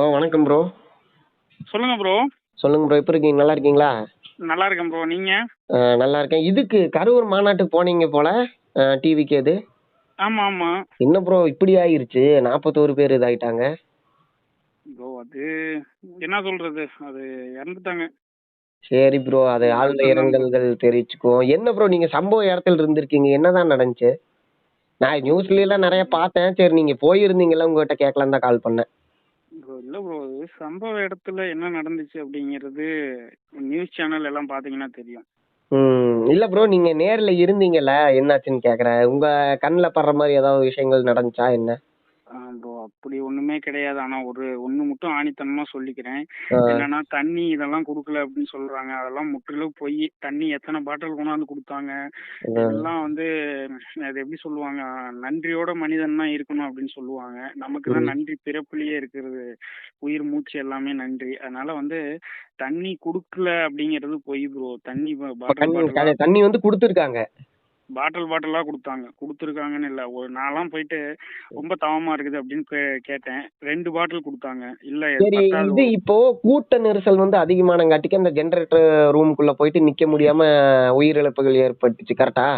Hello வணக்கம் bro சொல்லுங்க bro சொல்லுங்க ப்ரோ எப்படி இருக்கீங்க? நல்லா இருக்கீங்களா? நல்லா இருக்கேன் ப்ரோ நீங்க? நல்லா இருக்கேன். இதுக்கு கரூர் மாநாட்டுக்கு போனீங்க போல டிவிக்கு அது? ஆமா ஆமா. என்ன ப்ரோ இப்படி ஆயிருச்சு? நாற்பத்தோரு பேர் இதாயிட்டாங்க. ப்ரோ அது என்ன சொல்றது? அது இறந்துட்டாங்க. சரி ப்ரோ அது ஆழ்ந்த இரங்கல்கள் தெரிவிச்சுக்குவோம். என்ன ப்ரோ நீங்க சம்பவ இடத்துல இருந்திருக்கீங்க? என்னதான் நடந்துச்சு? நான் நியூஸ்ல எல்லாம் நிறைய பார்த்தேன். சரி நீங்க போயிருந்தீங்கல்ல உங்ககிட்ட கேட்கலாம் தான் கால் பண்ணேன். இல்ல ப்ரோ அது சம்பவ இடத்துல என்ன நடந்துச்சு அப்படிங்கிறது நியூஸ் சேனல் எல்லாம் பாத்தீங்கன்னா தெரியும். இல்ல ப்ரோ நீங்க நேர்ல இருந்தீங்கல்ல என்னாச்சுன்னு கேக்குறேன். உங்க கண்ணில் படுற மாதிரி ஏதாவது விஷயங்கள் நடந்துச்சா என்ன? அப்படி ஒண்ணுமே கிடையாது. ஆனா ஒரு ஒண்ணு மட்டும் ஆணித்தனமா சொல்லிக்கிறேன். என்னன்னா தண்ணி இதெல்லாம் கொடுக்கல அப்படின்னு சொல்றாங்க. அதெல்லாம் முற்றிலும் பொய். தண்ணி எத்தனை பாட்டில் கொண்டாந்து கொடுத்தாங்க? இதெல்லாம் வந்து அது எப்படி சொல்லுவாங்க? நன்றியோட மனிதன் தான் இருக்கணும் அப்படின்னு சொல்லுவாங்க. நமக்கு தான் நன்றி பிறப்புலயே இருக்கிறது. உயிர் மூச்சு எல்லாமே நன்றி. அதனால வந்து தண்ணி கொடுக்கல அப்படிங்கிறது பொய் ப்ரோ தண்ணி தண்ணி வந்து கொடுத்துருக்காங்க. பாட்டில் பாட்டிலா கொடுத்தாங்க. கொடுத்துருக்காங்கன்னு இல்லை. ஒரு நான்லாம் போயிட்டு ரொம்ப தவமா இருக்குது அப்படின்னு கேட்டேன். ரெண்டு பாட்டில் கொடுத்தாங்க. இல்ல இது இப்போ கூட்ட நெரிசல் வந்து அதிகமானங்காட்டிக்கு அந்த ஜெனரேட்டர் ரூமுக்குள்ள போயிட்டு நிக்க முடியாம உயிரிழப்புகள் ஏற்பட்டுச்சு. கரெக்டா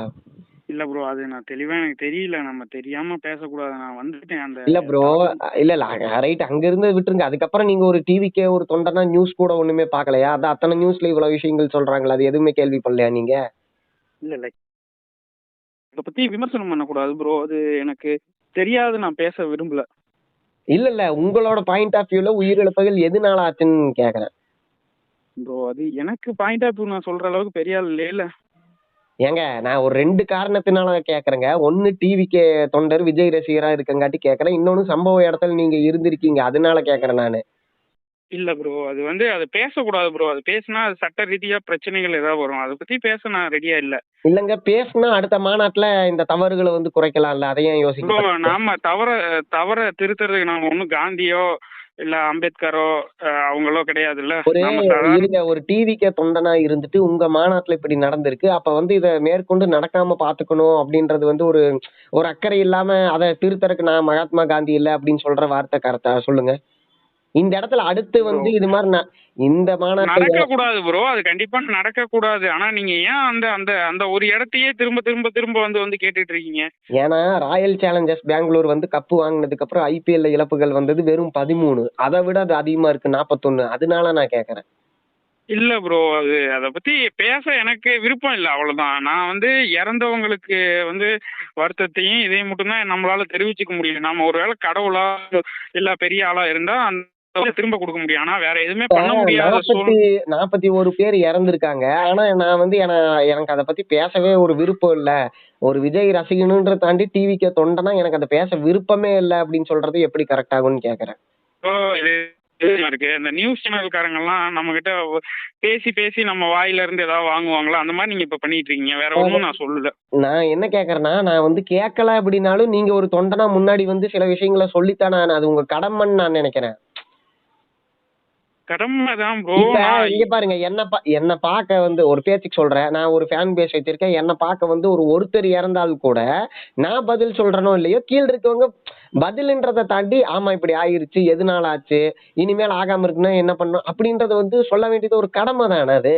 இல்ல ப்ரோ அது நான் தெளிவா எனக்கு தெரியல. நம்ம தெரியாம பேசக்கூடாது. நான் வந்துட்டேன் அந்த இல்ல ப்ரோ இல்ல இல்ல. ரைட் அங்க இருந்து விட்டுருங்க. அதுக்கப்புறம் நீங்க ஒரு டிவிக்கே ஒரு தொண்டனா நியூஸ் கூட ஒண்ணுமே பார்க்கலையா? அதான் அத்தனை நியூஸ்ல இவ்வளவு விஷயங்கள் சொல்றாங்களா? அது எதுவுமே கேள்விப்படலையா நீங்க? இல்ல இல்ல. இத பத்தி விமர்சனம் பண்ணக்கூடாது ப்ரோ அது எனக்கு தெரியாது நான் பேச விரும்பல. இல்ல இல்ல உங்களோட பாயிண்ட் ஆஃப் வியூல உயிரிழப்புகள் எதுனால ஆச்சுன்னு கேக்குறேன். ப்ரோ அது எனக்கு பாயிண்ட் ஆஃப் வியூ நான் சொல்ற அளவுக்கு பெரிய ஆள் இல்ல ஏங்க நான் ஒரு ரெண்டு காரணத்தினால கேக்குறேங்க. ஒன்னு டிவிக்கு தொண்டர் விஜய் ரசிகரா இருக்கங்காட்டி கேக்குறேன். இன்னொன்னு சம்பவ இடத்துல நீங்க இருந்திருக்கீங்க. அதனால கேக்குறேன் நானு. இல்ல ப்ரோ அது வந்து அது பேசக்கூடாது ப்ரோ அது பேசினா அது சட்ட ரீதியா பிரச்சனைகள் ஏதாவது வரும். அதை பத்தி பேச நான் ரெடியா இல்ல. இல்லங்க பேசுனா அடுத்த மாநாட்டுல இந்த தவறுகளை வந்து குறைக்கலாம்ல. அதையும் யோசிக்க நாம தவற தவற திருத்துறதுக்கு நாம ஒண்ணும் காந்தியோ இல்ல அம்பேத்கரோ அவங்களோ கிடையாதுல்ல. இருங்க ஒரு டிவிக்கு தொண்டனா இருந்துட்டு உங்க மாநாட்டுல இப்படி நடந்திருக்கு. அப்ப வந்து இத மேற்கொண்டு நடக்காம பாத்துக்கணும் அப்படின்றது வந்து ஒரு ஒரு அக்கறை இல்லாம அதை திருத்தறக்கு நான் மகாத்மா காந்தி இல்ல அப்படின்னு சொல்ற வார்த்தை கரெக்டா சொல்லுங்க. இந்த இடத்துல அடுத்து வந்து இது மாதிரி இந்த மாநாட்டு நடக்க கூடாது ப்ரோ அது கண்டிப்பா நடக்க கூடாது ஆனா நீங்க ஏன் அந்த அந்த அந்த ஒரு இடத்தையே திரும்ப திரும்ப திரும்ப வந்து வந்து கேட்டுட்டு இருக்கீங்க? ஏன்னா ராயல் சேலஞ்சர்ஸ் பெங்களூர் வந்து கப்பு வாங்கினதுக்கு அப்புறம் ஐபிஎல்ல இழப்புகள் வந்தது வெறும் பதிமூணு. அதை விட அது அதிகமா இருக்கு நாற்பத்தொன்னு அதனால நான் கேக்குறேன். இல்ல ப்ரோ அது அதை பத்தி பேச எனக்கு விருப்பம் இல்லை. அவ்வளவுதான். நான் வந்து இறந்தவங்களுக்கு வந்து வருத்தத்தையும் இதையும் மட்டும்தான் நம்மளால தெரிவிச்சுக்க முடியும். நாம ஒருவேளை கடவுளா இல்ல பெரிய ஆளா இருந்தா திரும்ப கொடுக்க முடியும். ஆனா வேற எதுவுமே பண்ண முடியாத நாற்பத்தி ஒரு பேர் இறந்திருக்காங்க. ஆனா நான் வந்து என- எனக்கு அதை பத்தி பேசவே ஒரு விருப்பம் இல்ல. ஒரு விஜய் ரசிகனுன்ற தாண்டி டிவிக்கு தொண்டனா எனக்கு அதை பேச விருப்பமே இல்ல அப்படின்னு சொல்றது எப்படி கரெக்ட் ஆகும்னு கேக்குறேன். இருக்கு. இந்த நியூஸ் சேனல்காரங்க எல்லாம் நம்ம கிட்ட பேசி பேசி நம்ம வாயில இருந்து ஏதாவது வாங்குவாங்களா? அந்த மாதிரி நீங்க இப்ப பண்ணிட்டு இருக்கீங்க. வேற ஒண்ணும் நான் சொல்லல. நான் என்ன கேக்குறேன்னா நான் வந்து கேட்கல அப்படின்னாலும் நீங்க ஒரு தொண்டனா முன்னாடி வந்து சில விஷயங்களை சொல்லித்தானே ஆகணும். அது உங்க கடமைன்னு நான் நினைக்கிறேன். கடமை தான் ப்ரோ இப்ப இங்க பாருங்க என்ன என்ன பார்க்க வந்து ஒரு பேச்சுக்கு சொல்றேன். நான் ஒரு ஃபேன் பேஸ் வச்சிருக்கேன். என்ன பார்க்க வந்து ஒரு ஒருத்தர் இறந்தால் கூட நான் பதில் சொல்றேனோ இல்லையோ கீழ இருக்கவங்க பதில்ன்றதை தாண்டி ஆமா இப்படி ஆயிருச்சு எதனால ஆச்சு இனிமேல் ஆகாம இருக்குன்னா என்ன பண்ணணும் அப்படின்றத வந்து சொல்ல வேண்டியது ஒரு கடமை தானே அது?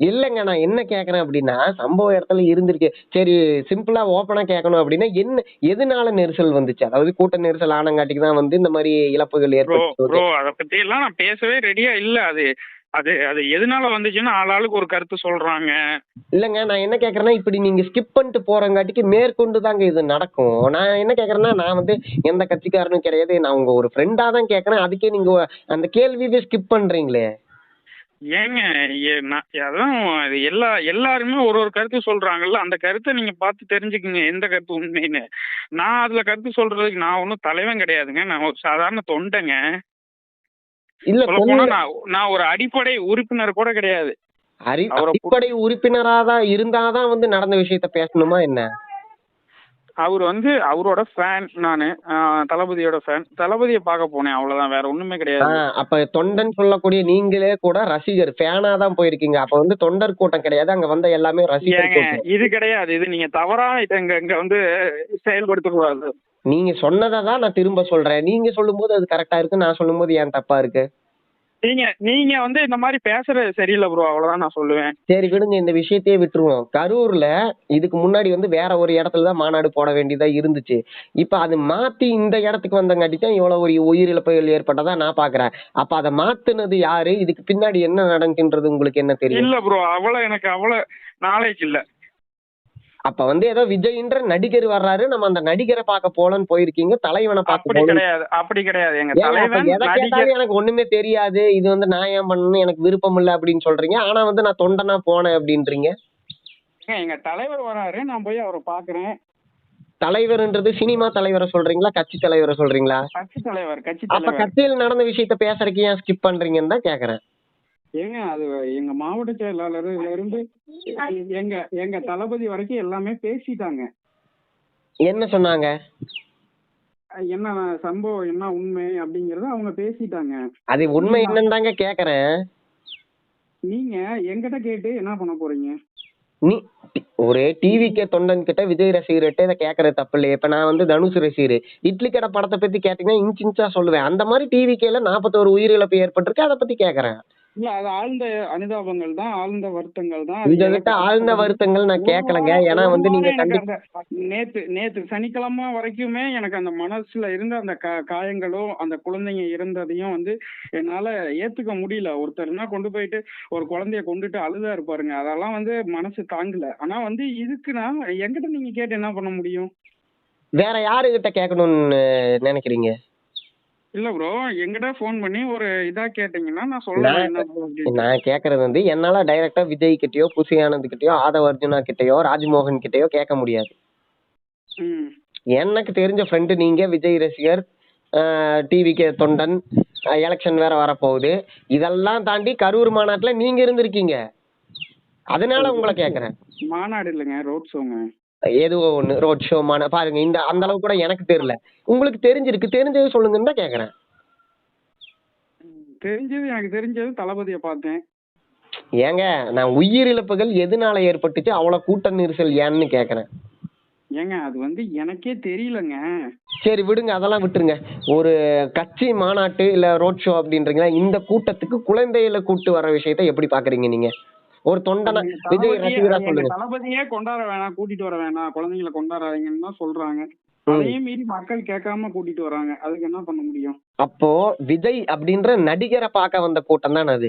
இல்லைங்க நான் என்ன கேக்குறேன் அப்படின்னா சம்பவ இடத்துல இருந்திருக்கு. சரி சிம்பிளா ஓப்பனா கேட்கணும் அப்படின்னா என்ன எதனால நெரிசல் வந்துச்சு? அதாவது கூட்ட நெரிசல் ஆனங்காட்டிக்கு தான் வந்து இந்த மாதிரி இழப்புகள் ஏற்பட்டு அதை பத்தி எல்லாம் நான் பேசவே ரெடியா இல்ல. அது அது அது எதனால வந்துச்சுன்னா ஆளாளுக்கு ஒரு கருத்து சொல்றாங்க. இல்லங்க நான் என்ன கேக்குறேன்னா இப்படி நீங்க ஸ்கிப் பண்ணிட்டு போறங்காட்டிக்கு மேற்கொண்டு தாங்க இது நடக்கும். நான் என்ன கேக்குறேன்னா நான் வந்து எந்த கட்சிக்காரனும் கிடையாது. நான் உங்க ஒரு ஃப்ரெண்டா தான் கேக்குறேன். அதுக்கே நீங்க அந்த கேள்வியவே ஸ்கிப் பண்றீங்களே. ஏங்க ஏ- நான் அதான் எல்லா எல்லாருமே ஒரு ஒரு கருத்து சொல்றாங்கல்ல அந்த கருத்தை நீங்க பார்த்து தெரிஞ்சுக்குங்க எந்த கருத்து உண்மைன்னு. நான் அதுல கருத்து சொல்றதுக்கு நான் ஒன்றும் தலைவன் கிடையாதுங்க நான் ஒரு சாதாரண தொண்டைங்க. இல்ல போனா நான் நான் ஒரு அடிப்படை உறுப்பினர் கூட கிடையாது. அடிப்படை உறுப்பினரா தான் இருந்தாதான் வந்து நடந்த விஷயத்த பேசணுமா என்ன? அவர் வந்து அவரோட ஃபேன் நானு தளபதியோட ஃபேன் தளபதியை பார்க்க போனேன் அவ்வளவுதான். வேற ஒண்ணுமே கிடையாது. அப்ப தொண்டன் சொல்லக்கூடிய நீங்களே கூட ரசிகர் ஃபேனா தான் போயிருக்கீங்க. அப்ப வந்து தொண்டர் கூட்டம் கிடையாது. அங்க வந்த எல்லாமே ரசிகர் இது கிடையாது. இது நீங்க தவறா இங்க இங்க வந்து செயல்படுத்த கூடாது நீங்க சொன்னதை தான் நான் திரும்ப சொல்றேன். நீங்க சொல்லும்போது அது கரெக்டா இருக்கு நான் சொல்லும்போது ஏன் தப்பா இருக்கு? நீங்க நீங்க வந்து இந்த மாதிரி பேசுறது சரியில்லை ப்ரோ அவ்வளவுதான் நான் சொல்லுவேன். சரி விடுங்க இந்த விஷயத்தையே விட்டுருவோம். கரூர்ல இதுக்கு முன்னாடி வந்து வேற ஒரு இடத்துல தான் மாநாடு போட வேண்டியதா இருந்துச்சு. இப்ப அது மாத்தி இந்த இடத்துக்கு வந்தங்காட்டி தான் இவ்வளவு ஒரு உயிரிழப்புகள் ஏற்பட்டதா நான் பாக்குறேன். அப்ப அதை மாத்துனது யாரு? இதுக்கு பின்னாடி என்ன நடந்துன்றது உங்களுக்கு என்ன தெரியும்? இல்ல ப்ரோ அவ்வளவு எனக்கு அவ்வளவு நாலேஜ் இல்ல. அப்ப வந்து ஏதோ விஜய்ன்ற நடிகர் வர்றாரு. நம்ம அந்த நடிகரை பார்க்க போலன்னு போயிருக்கீங்க. தலைவனை பார்க்க கிடையாது. அப்படி கிடையாது. எங்க தலைவன் எனக்கு ஒண்ணுமே தெரியாது. இது வந்து நான் ஏன் பண்ணணும் எனக்கு விருப்பம் இல்ல அப்படின்னு சொல்றீங்க. ஆனா வந்து நான் தொண்டனா போனேன் அப்படின்றீங்க. எங்க தலைவர் வராரு. நான் போய் அவரை பாக்குறேன் தலைவர்ன்றது சினிமா தலைவரை சொல்றீங்களா? கட்சி தலைவரை சொல்றீங்களா? கட்சி தலைவர் கட்சி அப்ப கட்சியில் நடந்த விஷயத்த பேசுறதுக்கு ஏன் ஸ்கிப் பண்றீங்கன்னு தான் கேக்குறேன். ஏங்க அது எங்க மாவட்ட செயலாளர்ல இருந்து எங்க எங்க தளபதி வரைக்கும் எல்லாமே பேசிட்டாங்க. என்ன சொன்னாங்க? என்ன சம்பவம் என்ன உண்மை அப்படிங்கறத அவங்க பேசிட்டாங்க. அது உண்மை என்னன்னு தாங்க கேக்குறேன். நீங்க என்கிட்ட கேட்டு என்ன பண்ண போறீங்க? நீ ஒரு டிவிக்கே தொண்டன் கிட்ட விஜய் ரசிகர்கிட்ட இதை கேக்குறது தப்பு இல்லையே இப்ப நான் வந்து தனுஷ் ரசிகர். இட்லி கடை படத்தை பத்தி கேட்டீங்கன்னா இன்ச் இன்ச்சா சொல்லுவேன். அந்த மாதிரி டிவிக்கேல நாற்பத்தோரு உயிரிழப்பு ஏற்பட்டிருக்கு. அதை பத்தி கேக்குறேன். இல்ல அது ஆழ்ந்த அனுதாபங்கள் தான் ஆழ்ந்த வருத்தங்கள் தான். உங்ககிட்ட ஆழ்ந்த வருத்தங்கள் நான் கேட்கலங்க. ஏன்னா வந்து நீங்க நேத்து நேத்து சனிக்கிழமை வரைக்குமே எனக்கு அந்த மனசுல இருந்த அந்த காயங்களும் அந்த குழந்தைங்க இருந்ததையும் வந்து என்னால ஏத்துக்க முடியல. ஒருத்தர்னா கொண்டு போயிட்டு ஒரு குழந்தைய கொண்டுட்டு அழுதா இருப்பாருங்க அதெல்லாம் வந்து மனசு தாங்கல. ஆனா வந்து இதுக்கு நான் என்கிட்ட நீங்க கேட்டு என்ன பண்ண முடியும்? வேற யாருகிட்ட கேட்கணும்னு நினைக்கிறீங்க? இல்ல ப்ரோ என்கிட்ட ஃபோன் பண்ணி ஒரு இதா கேட்டீங்கன்னா நான் சொல்றேன் நான் கேக்குறது வந்து என்னால டைரக்டா விஜய் கிட்டயோ புசி ஆனந்த் கிட்டயோ ஆதவ அர்ஜுனா கிட்டயோ ராஜ்மோகன் கிட்டயோ கேட்க முடியாது. எனக்கு தெரிஞ்ச ஃப்ரெண்டு நீங்க விஜய் ரசிகர் டிவிக்கு தொண்டன் எலெக்ஷன் வேற வரப்போகுது. இதெல்லாம் தாண்டி கரூர் மாநாட்டுல நீங்க இருந்திருக்கீங்க. அதனால உங்களை கேக்குறேன். மாநாடு இல்லைங்க ரோட் ஷோங்க ஏதோ ஒண்ணு ரோட் ஷோ மான பாருங்க இந்த அந்த அளவுக்கு கூட எனக்கு தெரியல. உங்களுக்கு தெரிஞ்சிருக்கு தெரிஞ்சது சொல்லுங்கன்னு தான் கேக்குறேன். தெரிஞ்சது எனக்கு தெரிஞ்சது தளபதியை பார்த்தேன். ஏங்க நான் உயிரிழப்புகள் எதனால ஏற்பட்டுச்சு அவ்வளவு கூட்ட நெரிசல் ஏன்னு கேக்குறேன். ஏங்க அது வந்து எனக்கே தெரியலங்க. சரி விடுங்க அதெல்லாம் விட்டுருங்க. ஒரு கட்சி மாநாட்டு இல்ல ரோட் ஷோ அப்படின்றீங்களா இந்த கூட்டத்துக்கு குழந்தைகளை கூட்டு வர விஷயத்த எப்படி பாக்குறீங்க நீங்க? ஒரு தொண்டனா விஜய் ரசிகரா சொல்லுங்க. தளபதியே கொண்டாட வேணாம் கூட்டிட்டு வர வேணாம். குழந்தைங்களை கொண்டாடாதீங்கன்னு தான் சொல்றாங்க. அதையும் மீறி மக்கள் கேட்காம கூட்டிட்டு வராங்க. அதுக்கு என்ன பண்ண முடியும்? அப்போ விஜய் அப்படின்ற நடிகரை பார்க்க வந்த கூட்டம் தான் அது?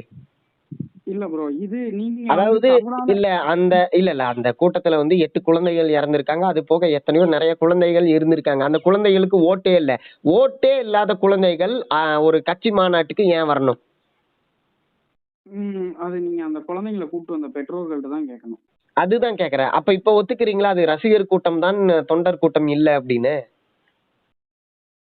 இல்ல ப்ரோ இது நீங்க அதாவது இல்ல அந்த இல்ல இல்ல அந்த கூட்டத்துல வந்து எட்டு குழந்தைகள் இறந்திருக்காங்க. அது போக எத்தனையோ நிறைய குழந்தைகள் இருந்திருக்காங்க. அந்த குழந்தைகளுக்கு ஓட்டே இல்ல. ஓட்டே இல்லாத குழந்தைகள் ஒரு கட்சி மாநாட்டுக்கு ஏன் வரணும்? ம், அது நீங்க அந்த குழந்தைங்களை கூட்டு வந்த பெற்றோர்கள்ட்ட தான் கேட்கணும். அதுதான் கேக்குறேன் அப்ப இப்ப ஒத்துக்கிறீங்களா? அது ரசிகர் கூட்டம் தான் தொண்டர் கூட்டம் இல்ல அப்படின்னு?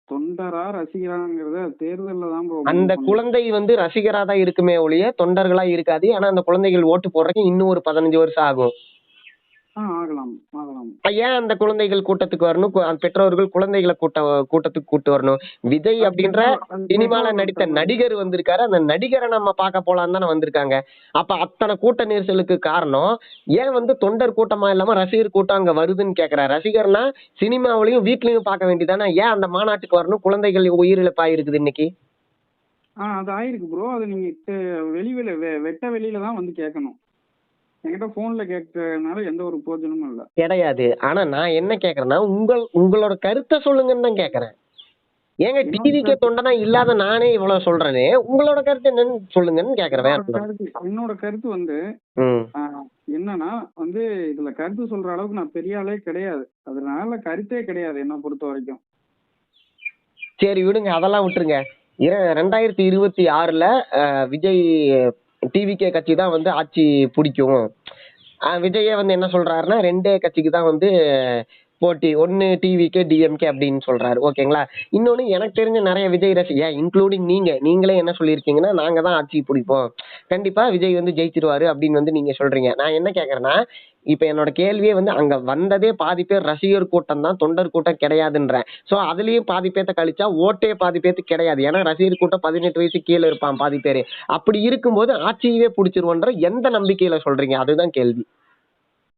தொண்டரா ரசிகராங்கிறத தேர்தல்ல தான் அந்த குழந்தை வந்து ரசிகரா தான் இருக்குமே ஒழிய தொண்டர்களா இருக்காது. ஆனா அந்த குழந்தைகள் ஓட்டு போடுறதுக்கு இன்னும் ஒரு பதினஞ்சு வருஷம் ஆகும். ஆகலாம் ஏன் அந்த குழந்தைகள் கூட்டத்துக்கு வரணும்? பெற்றோர்கள் குழந்தைகளை கூட்ட கூட்டத்துக்கு கூட்டு வரணும்? விஜய் அப்படின்ற சினிமால நடித்த. நடிகர் வந்திருக்காரு. அந்த நடிகரை நம்ம பார்க்க போலான்னு தானே வந்திருக்காங்க. அப்ப அத்தனை கூட்ட நெரிசலுக்கு காரணம் ஏன் வந்து தொண்டர் கூட்டமா இல்லாம ரசிகர் கூட்டம் அங்க வருதுன்னு கேக்குறேன் ரசிகர்னா சினிமாவிலையும் வீட்லயும் பார்க்க வேண்டியதானே ஏன் அந்த மாநாட்டுக்கு வரணும்? குழந்தைகள் உயிரிழப்பாயிருக்குது இன்னைக்கு. ஆ அது ஆயிருக்கு ப்ரோ அது நீங்க வெளியில வெட்ட வெளியில தான் வந்து கேட்கணும் என்கிட்ட போன்ல கேட்கறதுனால எந்த ஒரு பிரயோஜனமும் இல்ல. கிடையாது. ஆனா நான் என்ன கேக்குறேன்னா உங்கள் உங்களோட கருத்தை சொல்லுங்கன்னு தான் கேக்குறேன். ஏங்க டிவிக்கு தொண்டனா இல்லாத நானே இவ்வளவு சொல்றேனே உங்களோட கருத்து என்னன்னு சொல்லுங்கன்னு கேக்குறேன் என்னோட. கருத்து வந்து என்னன்னா வந்து இதுல கருத்து சொல்ற அளவுக்கு நான் பெரிய ஆளே கிடையாது. அதனால கருத்தே கிடையாது என்ன பொறுத்த வரைக்கும். சரி விடுங்க அதெல்லாம் விட்டுருங்க. ரெண்டாயிரத்தி இருபத்தி ஆறுல விஜய் டிவிகே கட்சி தான் வந்து ஆட்சி பிடிக்கும். விஜயே வந்து என்ன சொல்றாருன்னா ரெண்டே கட்சிக்கு தான் வந்து போட்டி. ஒன்னு டிவிகே டிஎம்கே அப்படின்னு சொல்றாரு. ஓகேங்களா? இன்னொன்னு எனக்கு தெரிஞ்ச நிறைய விஜய் ரசிகா இன்க்ளூடிங் நீங்க. நீங்களே என்ன சொல்லியிருக்கீங்கன்னா நாங்க தான் ஆட்சி பிடிப்போம். கண்டிப்பா விஜய் வந்து ஜெயிச்சிருவாரு அப்படின்னு வந்து நீங்க சொல்றீங்க. நான் என்ன கேக்குறேன்னா இப்ப என்னோட கேள்வியே வந்து அங்க வந்ததே பாதி பேர் ரசிகர் கூட்டம் தான் தொண்டர் கூட்டம் கிடையாதுன்றேன். சோ அதுலயும் பாதி பேர்த்த கழிச்சா ஓட்டே பாதி பேர்த்து கிடையாது. ஏன்னா ரசிகர் கூட்டம் பதினெட்டு வயசு கீழே இருப்பான் பாதி பேரு. அப்படி இருக்கும்போது ஆட்சியவே பிடிச்சிருவோன்ற எந்த நம்பிக்கையில சொல்றீங்க? அதுதான் கேள்வி.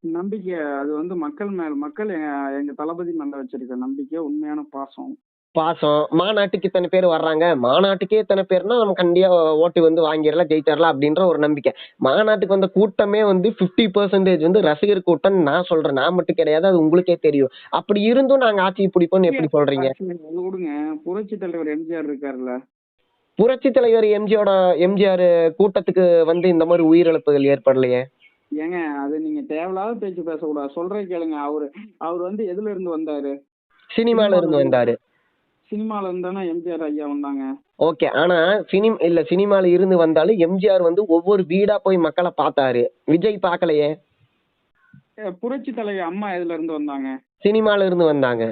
நம்பிக்கை அது வந்து மக்கள் மேல் மக்கள் எங்க- எங்க தளபதி மேல வச்சிருக்க நம்பிக்கை உண்மையான பாசம். பாசம். மாநாட்டுக்கு இத்தனை பேர் வர்றாங்க. மாநாட்டுக்கே இத்தனை பேர்னா நம்ம கண்டிப்பா ஓட்டு வந்து வாங்கிடலாம் ஜெயிச்சிடலாம் அப்படின்ற ஒரு நம்பிக்கை. மாநாட்டுக்கு வந்த கூட்டமே வந்து 50% பர்சன்டேஜ் வந்து ரசிகர் கூட்டம் நான் சொல்றேன். நான் மட்டும் கிடையாது அது உங்களுக்கே தெரியும். அப்படி இருந்தும் நாங்க ஆட்சியை பிடிப்போம்னு எப்படி சொல்றீங்க? விடுங்க. புரட்சி தலைவர் எம்ஜிஆர் இருக்காருல்ல. புரட்சி தலைவர் எம்ஜியோட எம்ஜிஆர் கூட்டத்துக்கு வந்து இந்த மாதிரி உயிரிழப்புகள் ஏற்படலையே? ஏங்க அது நீங்க தேவையில்லாத பேச்சு பேசக்கூடாது. சொல்றே கேளுங்க. அவரு அவர் வந்து எதுல இருந்து வந்தாரு? சினிமால இருந்து வந்தாரு. சினிமால இருந்து தானே எம்ஜிஆர் ஐயா வந்தாங்க. ஓகே ஆனா சினிம் இல்ல சினிமால இருந்து வந்தாலும் எம்ஜிஆர் வந்து ஒவ்வொரு வீடா போய் மக்களை பார்த்தாரு. விஜய் பார்க்கலையே? புரட்சி தலைவர் அம்மா எதுல இருந்து வந்தாங்க? சினிமால இருந்து வந்தாங்க.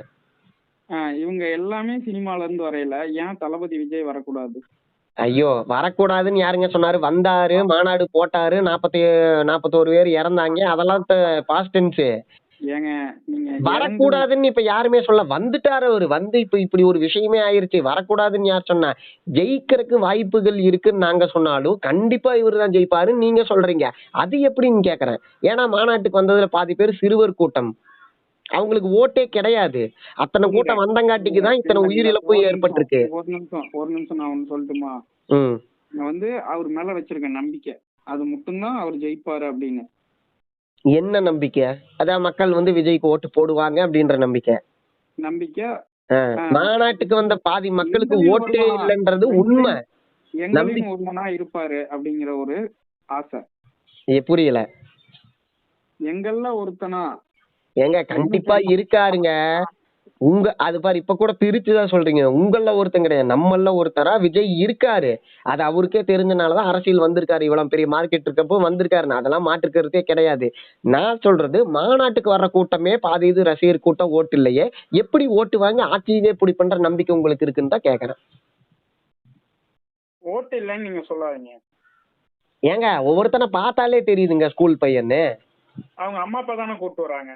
இவங்க எல்லாமே சினிமால இருந்து வரையில ஏன் தளபதி விஜய் வரக்கூடாது? ஐயோ வரக்கூடாதுன்னு யாருங்க சொன்னாரு? வந்தாரு மாநாடு போட்டாரு நாற்பத்தி நாற்பத்தோரு பேர் இறந்தாங்க. அதெல்லாம் பாஸ்ட் டென்ஸ் ஏங்க நீங்க வரக்கூடாதுன்னு இப்ப யாருமே சொல்ல வந்துட்டாரு அவரு. வந்து இப்ப இப்படி ஒரு விஷயமே ஆயிருச்சு. வரக்கூடாதுன்னு யார் சொன்னா? ஜெயிக்கிறதுக்கு வாய்ப்புகள் இருக்குன்னு நாங்க சொன்னாலும் கண்டிப்பா இவரு தான் ஜெயிப்பாருன்னு நீங்க சொல்றீங்க. அது எப்படின்னு கேக்குறேன். ஏன்னா மாநாட்டுக்கு வந்ததுல பாதி பேர் சிறுவர் கூட்டம். அவங்களுக்கு ஓட்டே கிடையாது. அத்தனை கூட்டம் வந்தங்காட்டிக்கு தான் இத்தனை உயிரிழப்பு ஏற்பட்டிருக்கு. ஒரு நிமிஷம் ஒரு நிமிஷம் நான் சொல்லட்டுமா? நான் வந்து அவர் மேல வச்சிருக்க நம்பிக்கை. அது மட்டும்தான் அவர் ஜெயிப்பாரு அப்படின்னு. என்ன நம்பிக்கை? அதான் மக்கள் வந்து விஜய்க்கு ஓட்டு போடுவாங்க அப்படின்ற நம்பிக்கை. நம்பிக்கை? மாநாட்டுக்கு வந்த பாதி மக்களுக்கு ஓட்டே இல்லைன்றது உண்மை. எங்களையும் ஒருவனா இருப்பாரு அப்படிங்கிற ஒரு ஆசை. புரியல. எங்கள்ல ஒருத்தனா? ஏங்க கண்டிப்பா இருக்காருங்க. உங்க அது பாரு இப்ப கூட பிரிச்சு தான் சொல்றீங்க. உங்கள ஒருத்தன் கிடையாது. நம்மள ஒருத்தரா விஜய் இருக்காரு. அது அவருக்கே தெரிஞ்சனாலதான் அரசியல் வந்திருக்காரு. இவ்வளவு பெரிய மார்க்கெட் இருக்கப்போ வந்திருக்காரு அதெல்லாம் மாற்றுக்கிறதே கிடையாது. நான் சொல்றது மாநாட்டுக்கு வர்ற கூட்டமே பாதி இது ரசிகர் கூட்டம் ஓட்டு இல்லையே. எப்படி ஓட்டு வாங்கி ஆட்சியவே பண்ற நம்பிக்கை உங்களுக்கு இருக்குன்னு தான் கேக்குறேன். ஓட்டு இல்லைன்னு நீங்க சொல்லாதீங்க. ஏங்க ஒவ்வொருத்தனை பார்த்தாலே தெரியுதுங்க ஸ்கூல் பையன்னு. அவங்க அம்மா அப்பா தானே கூட்டு வராங்க.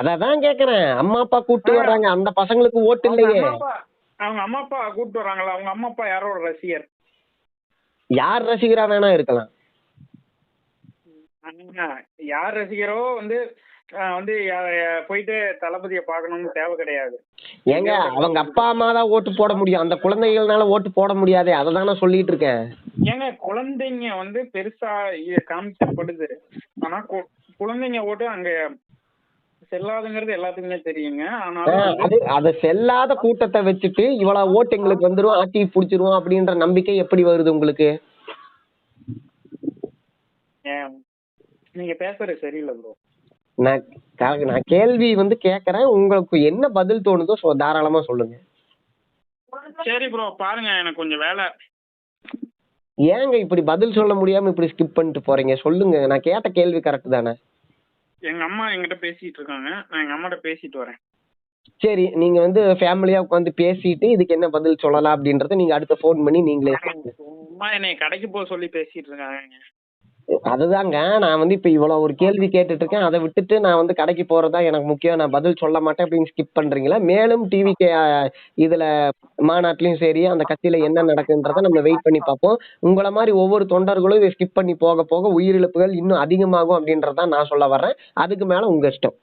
அததான் கேக்குறேன். அம்மா அப்பா கூட்டு வர்றாங்க. அந்த பசங்களுக்கு ஓட்டு இல்லையே. அவங்க அம்மா அப்பா கூட்டு வராங்களா அவங்க அம்மா அப்பா யாரோட ரசிகர். யார் ரசிகரா வேணா இருக்கலாம். யார் ரசிகரோ வந்து வந்து போயிட்டு தளபதியை பார்க்கணும்னு தேவை கிடையாது. ஏங்க அவங்க அப்பா அம்மா தான் ஓட்டு போட முடியும். அந்த குழந்தைகள்னால ஓட்டு போட முடியாதே. அதை தானே சொல்லிட்டு இருக்கேன். ஏங்க குழந்தைங்க வந்து பெருசா இது காமிக்கப்படுது. ஆனா குழந்தைங்க ஓட்டு அங்க செல்லாதுங்கிறது எல்லாத்துக்குமே தெரியுங்க. அது அது செல்லாத கூட்டத்தை வச்சுட்டு இவ்வளவு ஓட்டு எங்களுக்கு வந்துரும் ஆட்சி புடிச்சிருவோம் அப்படின்ற நம்பிக்கை எப்படி வருது உங்களுக்கு? நீங்க பேசுறது சரியில்லை ப்ரோ நான் நான் கேள்வி வந்து கேக்குறேன். உங்களுக்கு என்ன பதில் தோணுதோ சொ- தாராளமா சொல்லுங்க. சரி ப்ரோ பாருங்க எனக்கு கொஞ்சம் வேலை. ஏங்க இப்படி பதில் சொல்ல முடியாம இப்படி ஸ்கிப் பண்ணிட்டு போறீங்க? சொல்லுங்க. நான் கேட்ட கேள்வி கரெக்ட் தானே? எங்க அம்மா என்கிட்ட பேசிட்டு இருக்காங்க. நான் எங்க அம்மாட்ட பேசிட்டு வரேன். சரி நீங்க வந்து ஃபேமிலியா உட்காந்து பேசிட்டு இதுக்கு என்ன பதில் சொல்லலாம் அப்படின்றத நீங்க அடுத்த ஃபோன் பண்ணி நீங்களே அம்மா என்னை கடைக்கு போக சொல்லி பேசிட்டு இருக்காங்க. அதுதாங்க. நான் வந்து இப்ப இவ்வளவு ஒரு கேள்வி கேட்டுட்டு இருக்கேன் அதை விட்டுட்டு நான் வந்து கடைக்கு போறதா எனக்கு முக்கியம். நான் பதில் சொல்ல மாட்டேன் அப்படின்னு ஸ்கிப் பண்றீங்களா? மேலும் டிவி இதுல மாநாட்டிலயும் சரி அந்த கட்சியில என்ன நடக்குன்றத நம்ம வெயிட் பண்ணி பார்ப்போம். உங்களை மாதிரி ஒவ்வொரு தொண்டர்களும் இதை ஸ்கிப் பண்ணி போக போக உயிரிழப்புகள் இன்னும் அதிகமாகும் அப்படின்றதான் நான் சொல்ல வர்றேன். அதுக்கு மேல உங்க இஷ்டம்.